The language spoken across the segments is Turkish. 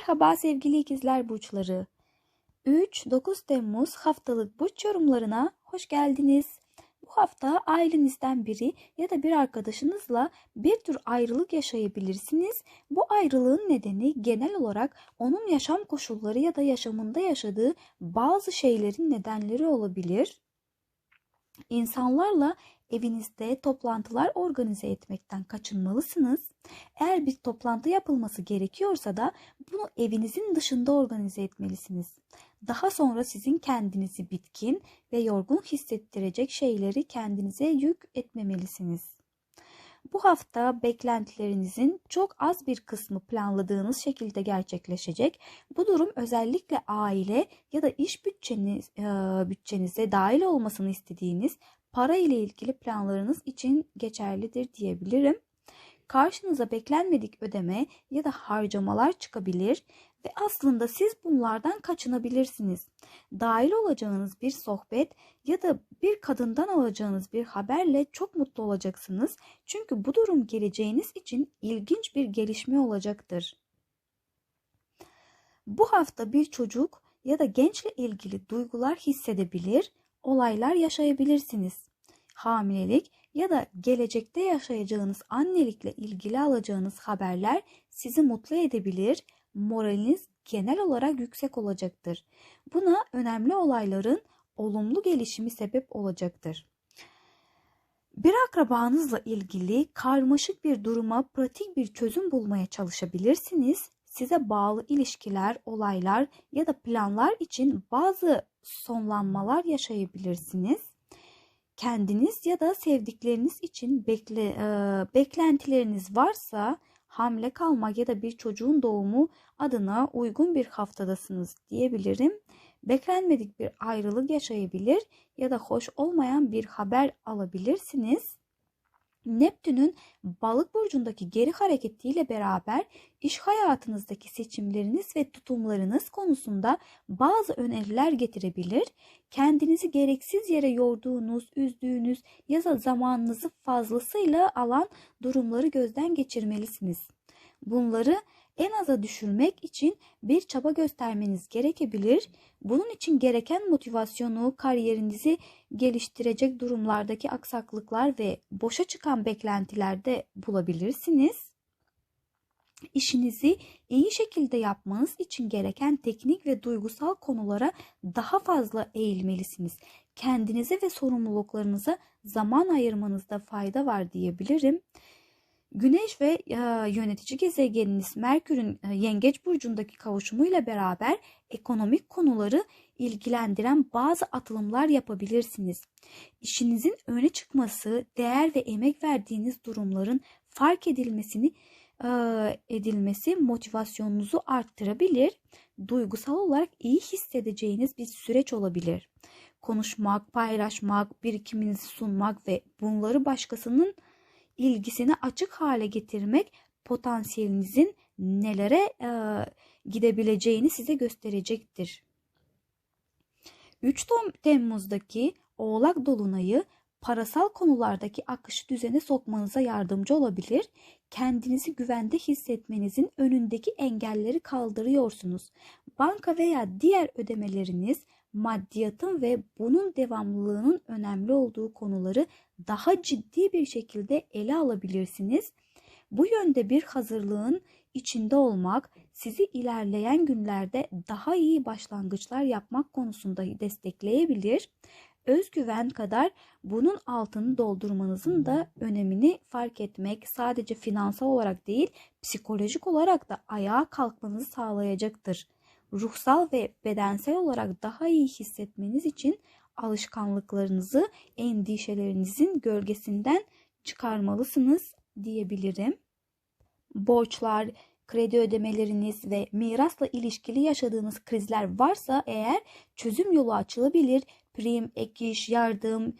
Merhaba sevgili ikizler burçları. 3-9 Temmuz haftalık burç yorumlarına hoş geldiniz. Bu hafta ailenizden biri ya da bir arkadaşınızla bir tür ayrılık yaşayabilirsiniz. Bu ayrılığın nedeni genel olarak onun yaşam koşulları ya da yaşamında yaşadığı bazı şeylerin nedenleri olabilir. İnsanlarla evinizde toplantılar organize etmekten kaçınmalısınız. Eğer bir toplantı yapılması gerekiyorsa da bunu evinizin dışında organize etmelisiniz. Daha sonra sizin kendinizi bitkin ve yorgun hissettirecek şeyleri kendinize yük etmemelisiniz. Bu hafta beklentilerinizin çok az bir kısmı planladığınız şekilde gerçekleşecek. Bu durum özellikle aile ya da iş bütçeniz, e, bütçenize dahil olmasını istediğiniz para ile ilgili planlarınız için geçerlidir diyebilirim. Karşınıza beklenmedik ödeme ya da harcamalar çıkabilir ve aslında siz bunlardan kaçınabilirsiniz. Dahil olacağınız bir sohbet ya da bir kadından alacağınız bir haberle çok mutlu olacaksınız. Çünkü bu durum geleceğiniz için ilginç bir gelişme olacaktır. Bu hafta bir çocuk ya da gençle ilgili duygular hissedebilir, olaylar yaşayabilirsiniz. Hamilelik ya da gelecekte yaşayacağınız annelikle ilgili alacağınız haberler sizi mutlu edebilir, moraliniz genel olarak yüksek olacaktır. Buna önemli olayların olumlu gelişimi sebep olacaktır. Bir akrabanızla ilgili karmaşık bir duruma pratik bir çözüm bulmaya çalışabilirsiniz. Size bağlı ilişkiler, olaylar ya da planlar için bazı sonlanmalar yaşayabilirsiniz. Kendiniz ya da sevdikleriniz için bekle, e, beklentileriniz varsa hamile kalmak ya da bir çocuğun doğumu adına uygun bir haftadasınız diyebilirim. Beklenmedik bir ayrılık yaşayabilir ya da hoş olmayan bir haber alabilirsiniz. Neptün'ün balık burcundaki geri hareketiyle beraber iş hayatınızdaki seçimleriniz ve tutumlarınız konusunda bazı öneriler getirebilir. Kendinizi gereksiz yere yorduğunuz, üzdüğünüz ya da zamanınızı fazlasıyla alan durumları gözden geçirmelisiniz. Bunları en aza düşürmek için bir çaba göstermeniz gerekebilir. Bunun için gereken motivasyonu, kariyerinizi geliştirecek durumlardaki aksaklıklar ve boşa çıkan beklentilerde bulabilirsiniz. İşinizi iyi şekilde yapmanız için gereken teknik ve duygusal konulara daha fazla eğilmelisiniz. Kendinize ve sorumluluklarınıza zaman ayırmanızda fayda var diyebilirim. Güneş ve e, yönetici gezegeniniz Merkür'ün e, Yengeç burcundaki kavuşumuyla beraber ekonomik konuları ilgilendiren bazı atılımlar yapabilirsiniz. İşinizin öne çıkması, değer ve emek verdiğiniz durumların fark edilmesini e, edilmesi motivasyonunuzu arttırabilir. Duygusal olarak iyi hissedeceğiniz bir süreç olabilir. Konuşmak, paylaşmak, birikiminizi sunmak ve bunları başkasının ilgisini açık hale getirmek potansiyelinizin nelere e, gidebileceğini size gösterecektir. 3 Temmuz'daki Oğlak Dolunay'ı parasal konulardaki akışı düzene sokmanıza yardımcı olabilir. Kendinizi güvende hissetmenizin önündeki engelleri kaldırıyorsunuz. Banka veya diğer ödemeleriniz maddiyatın ve bunun devamlılığının önemli olduğu konuları daha ciddi bir şekilde ele alabilirsiniz. Bu yönde bir hazırlığın içinde olmak sizi ilerleyen günlerde daha iyi başlangıçlar yapmak konusunda destekleyebilir. Özgüven kadar bunun altını doldurmanızın da önemini fark etmek sadece finansal olarak değil psikolojik olarak da ayağa kalkmanızı sağlayacaktır ruhsal ve bedensel olarak daha iyi hissetmeniz için alışkanlıklarınızı endişelerinizin gölgesinden çıkarmalısınız diyebilirim. Borçlar, kredi ödemeleriniz ve mirasla ilişkili yaşadığınız krizler varsa eğer çözüm yolu açılabilir. Prim, ek iş, yardım,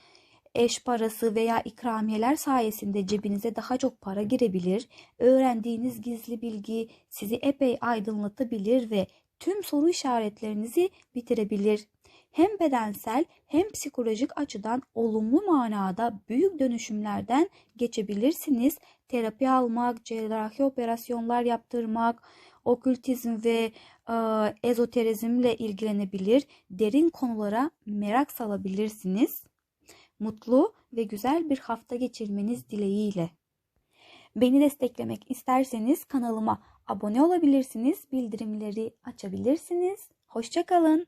eş parası veya ikramiyeler sayesinde cebinize daha çok para girebilir. Öğrendiğiniz gizli bilgi sizi epey aydınlatabilir ve tüm soru işaretlerinizi bitirebilir. Hem bedensel hem psikolojik açıdan olumlu manada büyük dönüşümlerden geçebilirsiniz. Terapi almak, cerrahi operasyonlar yaptırmak, okültizm ve e, ezoterizmle ilgilenebilir, derin konulara merak salabilirsiniz. Mutlu ve güzel bir hafta geçirmeniz dileğiyle. Beni desteklemek isterseniz kanalıma abone olabilirsiniz, bildirimleri açabilirsiniz. Hoşçakalın.